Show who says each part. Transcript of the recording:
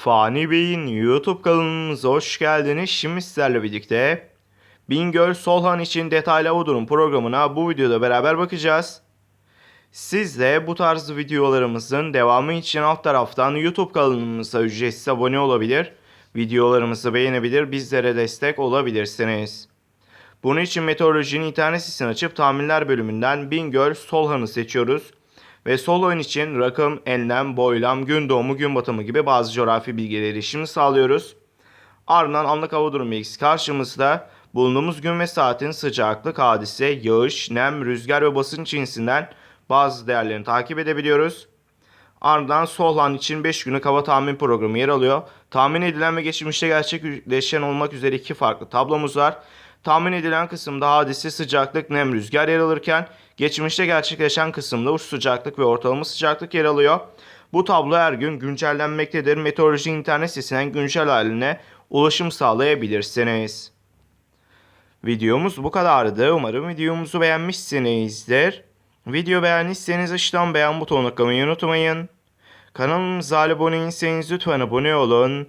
Speaker 1: Fani Bey'in YouTube kanalımıza hoş geldiniz. Şimdi sizlerle birlikte Bingöl Solhan için detaylı hava durum programına bu videoda beraber bakacağız. Siz de bu tarz videolarımızın devamı için alt taraftan YouTube kanalımıza ücretsiz abone olabilir, videolarımızı beğenebilir, bizlere destek olabilirsiniz. Bunun için meteorolojinin internet sitesini açıp tahminler bölümünden Bingöl Solhan'ı seçiyoruz. Ve sol oyun için rakım, enlem, boylam, gün doğumu, gün batımı gibi bazı coğrafi bilgileri erişimi sağlıyoruz. Ardından anlık hava durumu bilgisi karşımızda bulunduğumuz gün ve saatin sıcaklık, hadise, yağış, nem, rüzgar ve basınç cinsinden bazı değerlerini takip edebiliyoruz. Ardından Solhan için 5 günlük hava tahmin programı yer alıyor. Tahmin edilen ve geçmişte gerçekleşen olmak üzere iki farklı tablomuz var. Tahmin edilen kısımda hadise, sıcaklık, nem, rüzgar yer alırken geçmişte gerçekleşen kısımda uç sıcaklık ve ortalama sıcaklık yer alıyor. Bu tablo her gün güncellenmektedir. Meteoroloji internet sitesinden güncel haline ulaşım sağlayabilirsiniz. Videomuz bu kadardı. Umarım videomuzu beğenmişsinizdir. Video beğendiyseniz aşağıdan beğen butonuna tıklamayı unutmayın. Kanalımıza abone değilseniz lütfen abone olun.